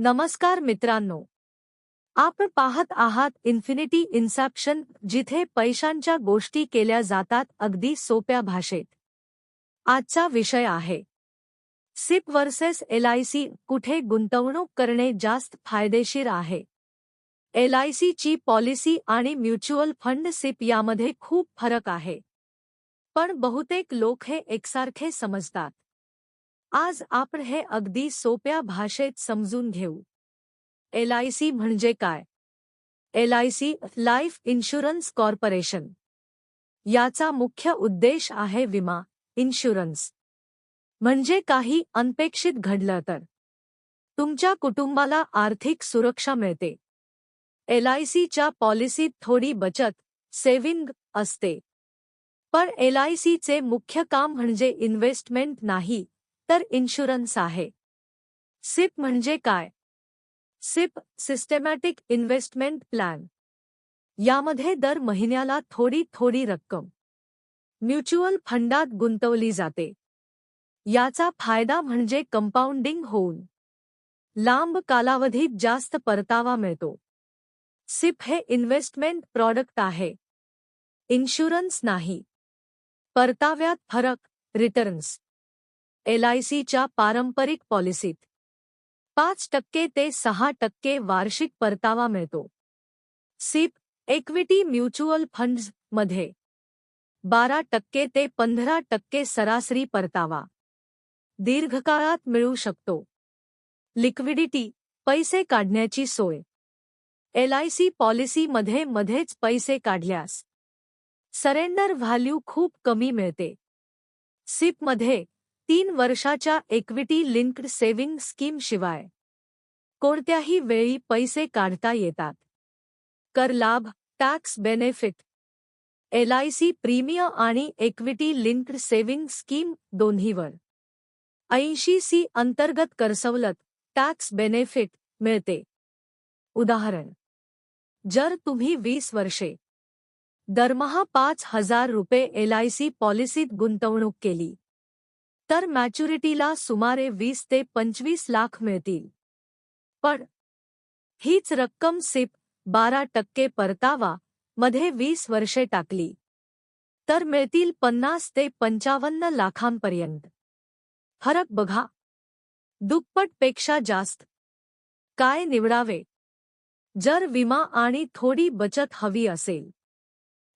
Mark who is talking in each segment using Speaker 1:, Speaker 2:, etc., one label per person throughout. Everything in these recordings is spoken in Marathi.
Speaker 1: नमस्कार मित्रांनो. आपण पाहत आहात इन्फिनिटी इन्सेप्शन जिथे पैशांच्या गोष्टी केल्या जातात अगदी सोप्या भाषेत. आजचा विषय आहे. सिप वर्सेस एलआयसी कुठे गुंतवणूक करणे जास्त फायदेशीर आहे? एलआयसीची पॉलिसी आणि म्युच्युअल फंड सिप यामध्ये खूप फरक आहे. पण बहुतेक लोक हे एकसारखे समजतात. आज आपण हे अगदी सोप्या भाषेत समजून घेऊ. एल आय सी म्हणजे काय? L C life insurance corporation. याचा मुख्य उद्देश आहे विमा, इन्शुरन्स. म्हणजे काही अनपेक्षित घडलं तर. तुमच्या कुटुंबाला आर्थिक सुरक्षा मिळते. एल आय सीच्या पॉलिसीत थोडी बचत, सेव्हिंग असते. पण एल आय सीचे मुख्य काम म्हणजे इन्व्हेस्टमेंट नाही. तर इन्शुरन्स आहे. सिप म्हणजे काय? सिप सिस्टमॅटिक इन्व्हेस्टमेंट प्लॅन यामध्ये दर महिन्याला थोडी थोडी रक्कम. म्युच्युअल फंडात गुंतवली जाते. याचा फ़ायदा म्हणजे कंपाऊंडिंग होऊन. लांब कालावधीत जास्त परतावा मिळतो. सिप हे इन्व्हेस्टमेंट प्रॉडक्ट आहे. इन्शुरन्स नाही. परताव्यात फरक रिटर्न्स एलआयसीच्या पारंपरिक पॉलिसीत. पाच टक्के ते सहा टक्के वार्षिक परतावा मिळतो. सिप, इक्विटी म्युच्युअल फंड्स मध्ये. बारा टक्के ते पंधरा टक्के सरासरी परतावा. दीर्घकाळात मिळू शकतो. लिक्विडिटी, पैसे काढण्याची सोय. एलआयसी पॉलिसीमध्ये मध्येच पैसे काढल्यास. सरेंडर व्हॅल्यू खूप कमी मिळते. सिपमध्ये तीन वर्षाच्या इक्विटी लिंक्ड सेव्हिंग स्कीम शिवाय. कोणत्याही वेळी पैसे काढता येतात. कर लाभ टॅक्स बेनेफिट एलआयसी प्रीमियम आणि इक्विटी लिंक्ड सेव्हिंग स्कीम दोन्हीवर. ऐंशी सी अंतर्गत करसवलत टॅक्स बेनेफिट मिळते. उदाहरण. जर तुम्ही वीस वर्षे दरमहा पाच हजार रुपये एलआयसी पॉलिसीत गुंतवणूक केली तर मॅच्युरिटीला सुमारे वीस ते पंचवीस लाख मिळतील. पण हीच रक्कम सिप बारा टक्के परतावा मध्ये वीस वर्षे टाकली. तर मिळतील पन्नास ते पंचावन्न लाखांपर्यंत. फरक बघा. दुप्पटपेक्षा जास्त. काय निवडावे? जर विमा आणि थोडी बचत हवी असेल.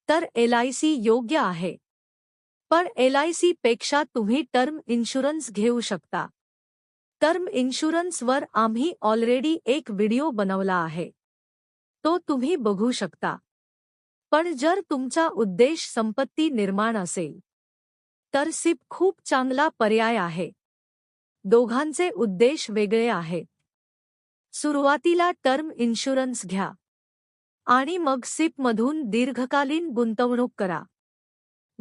Speaker 1: तर एलआयसी योग्य आहे. पण एलआयसी पेक्षा तुम्ही टर्म इन्शुरन्स घेऊ शकता. टर्म इन्शुरन्सवर आम्ही ऑलरेडी एक व्हिडिओ बनवला आहे. तो तुम्ही बघू शकता. पण जर तुमचा उद्देश संपत्ती निर्माण असेल तर सिप खूप चांगला पर्याय आहे. दोघांचे उद्देश वेगळे आहेत सुरुवातीला टर्म इन्शुरन्स घ्या. आणि मग सिपमधून दीर्घकालीन गुंतवणूक करा.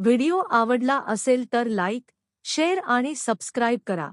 Speaker 1: व्हिडिओ आवडला असेल तर लाईक शेअर आणि सबस्क्राईब करा.